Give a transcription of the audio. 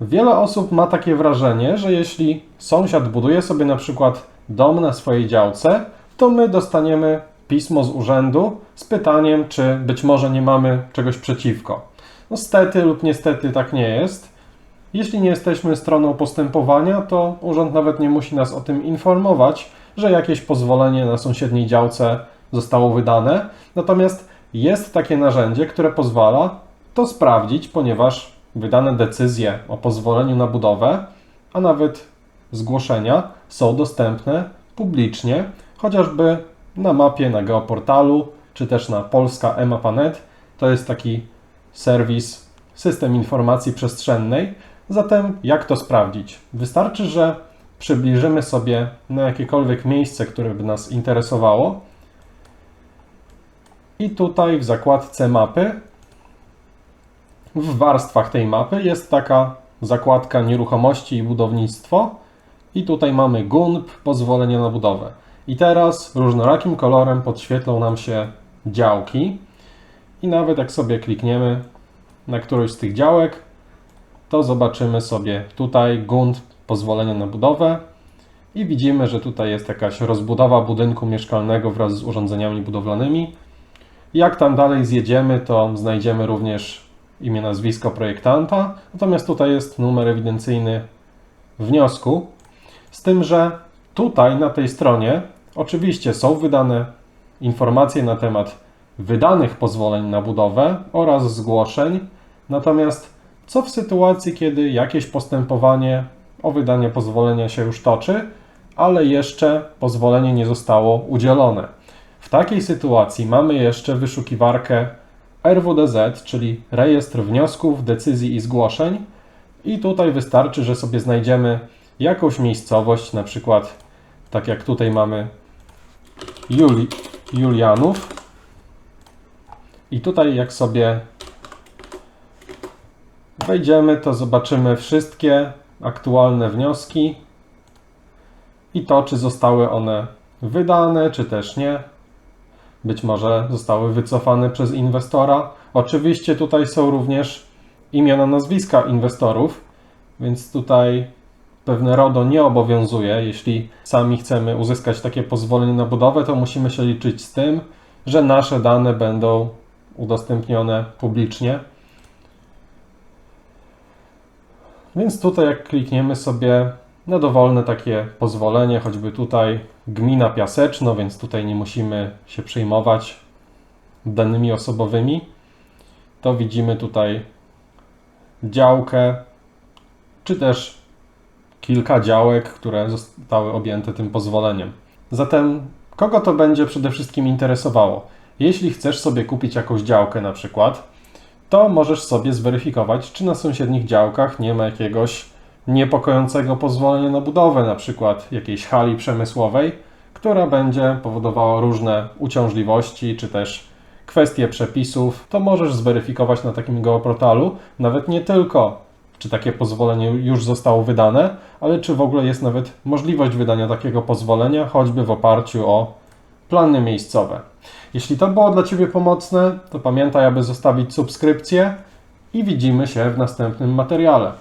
Wiele osób ma takie wrażenie, że jeśli sąsiad buduje sobie na przykład dom na swojej działce, to my dostaniemy pismo z urzędu z pytaniem, czy być może nie mamy czegoś przeciwko. No stety lub niestety tak nie jest. Jeśli nie jesteśmy stroną postępowania, to urząd nawet nie musi nas o tym informować, że jakieś pozwolenie na sąsiedniej działce zostało wydane. Natomiast jest takie narzędzie, które pozwala to sprawdzić, ponieważ wydane decyzje o pozwoleniu na budowę, a nawet zgłoszenia są dostępne publicznie, chociażby na mapie na geoportalu, czy też na polska emapa.net. To jest taki serwis, system informacji przestrzennej. Zatem jak to sprawdzić? Wystarczy, że przybliżymy sobie na jakiekolwiek miejsce, które by nas interesowało. I tutaj w zakładce mapy, w warstwach tej mapy jest taka zakładka nieruchomości i budownictwo. I tutaj mamy GUNP, pozwolenie na budowę. I teraz różnorakim kolorem podświetlą nam się działki. I nawet jak sobie klikniemy na którąś z tych działek, to zobaczymy sobie tutaj GUNT, pozwolenie na budowę. I widzimy, że tutaj jest jakaś rozbudowa budynku mieszkalnego wraz z urządzeniami budowlanymi. Jak tam dalej zjedziemy, to znajdziemy również imię, nazwisko projektanta. Natomiast tutaj jest numer ewidencyjny wniosku. Z tym, że tutaj na tej stronie oczywiście są wydane informacje na temat wydanych pozwoleń na budowę oraz zgłoszeń. Natomiast co w sytuacji, kiedy jakieś postępowanie o wydanie pozwolenia się już toczy, ale jeszcze pozwolenie nie zostało udzielone? W takiej sytuacji mamy jeszcze wyszukiwarkę RWDZ, czyli Rejestr Wniosków, Decyzji i Zgłoszeń. I tutaj wystarczy, że sobie znajdziemy jakąś miejscowość, na przykład tak jak tutaj mamy Juli, Julianów. I tutaj jak sobie wejdziemy, to zobaczymy wszystkie aktualne wnioski i to, czy zostały one wydane, czy też nie. Być może zostały wycofane przez inwestora. Oczywiście tutaj są również imiona, nazwiska inwestorów, więc tutaj pewne RODO nie obowiązuje. Jeśli sami chcemy uzyskać takie pozwolenie na budowę, to musimy się liczyć z tym, że nasze dane będą udostępnione publicznie. Więc tutaj jak klikniemy sobie na dowolne takie pozwolenie, choćby tutaj gmina Piaseczno, więc tutaj nie musimy się przejmować danymi osobowymi, to widzimy tutaj działkę, czy też kilka działek, które zostały objęte tym pozwoleniem. Zatem kogo to będzie przede wszystkim interesowało? Jeśli chcesz sobie kupić jakąś działkę na przykład, to możesz sobie zweryfikować, czy na sąsiednich działkach nie ma jakiegoś niepokojącego pozwolenia na budowę, na przykład jakiejś hali przemysłowej, która będzie powodowała różne uciążliwości, czy też kwestie przepisów, to możesz zweryfikować na takim geoportalu nawet nie tylko, czy takie pozwolenie już zostało wydane, ale czy w ogóle jest nawet możliwość wydania takiego pozwolenia, choćby w oparciu o plany miejscowe. Jeśli to było dla Ciebie pomocne, to pamiętaj, aby zostawić subskrypcję i widzimy się w następnym materiale.